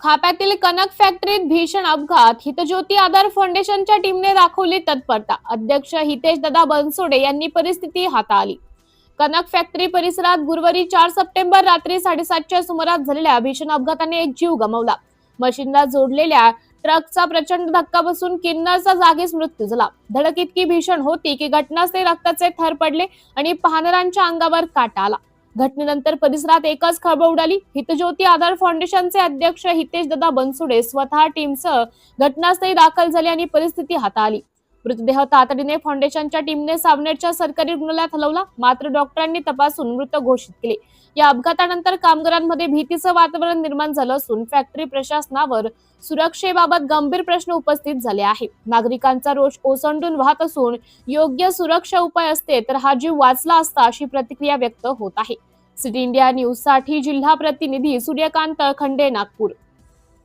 खाप्यातील कनक फॅक्टरीत भीषण अपघात. हितज्योती आधार फाउंडेशनच्या टीमने दाखवली तत्परता. अध्यक्ष हितेश दादा बनसोडे यांनी परिस्थिती हाताळली. कनक फॅक्टरी परिसरात गुरुवारी चार सप्टेंबर रात्री साडेसातच्या सुमारास झालेल्या भीषण अपघाताने एक जीव गमावला. मशीनला जोडलेल्या ट्रकचा प्रचंड धक्का बसून किन्नरचा जागीच मृत्यू झाला. धडक इतकी भीषण होती की घटनास्थळी रक्ताचे थर पडले आणि पाहणाऱ्यांच्या अंगावर काटा आला. घटनेनंतर परिसरात एकच खळबळ उडाली. हितज्योती आधार फाउंडेशनचे अध्यक्ष हितेश दादा बनसुडे स्वतः टीमसह घटनास्थळी दाखल झाले आणि परिस्थिती हाताळली. मृतदेह तातडीने फाउंडेशनच्या टीमने सावनेरच्या सरकारी रुग्णालयात हलवला. मात्र डॉक्टरांनी तपासून मृत घोषित केले. या अपघातानंतर कामगारांमध्ये भीतीचं वातावरण निर्माण झालं असून फॅक्टरी प्रशासनावर सुरक्षेबाबत गंभीर प्रश्न उपस्थित झाले आहे. नागरिकांचा रोष ओसंडून वाहत असून योग्य सुरक्षा उपाय असते तर हा जीव वाचला असता अशी प्रतिक्रिया व्यक्त होत आहे. सिटी इंडिया न्यूजसाठी जिल्हा प्रतिनिधी सूर्यकांत खंडे नागपूर.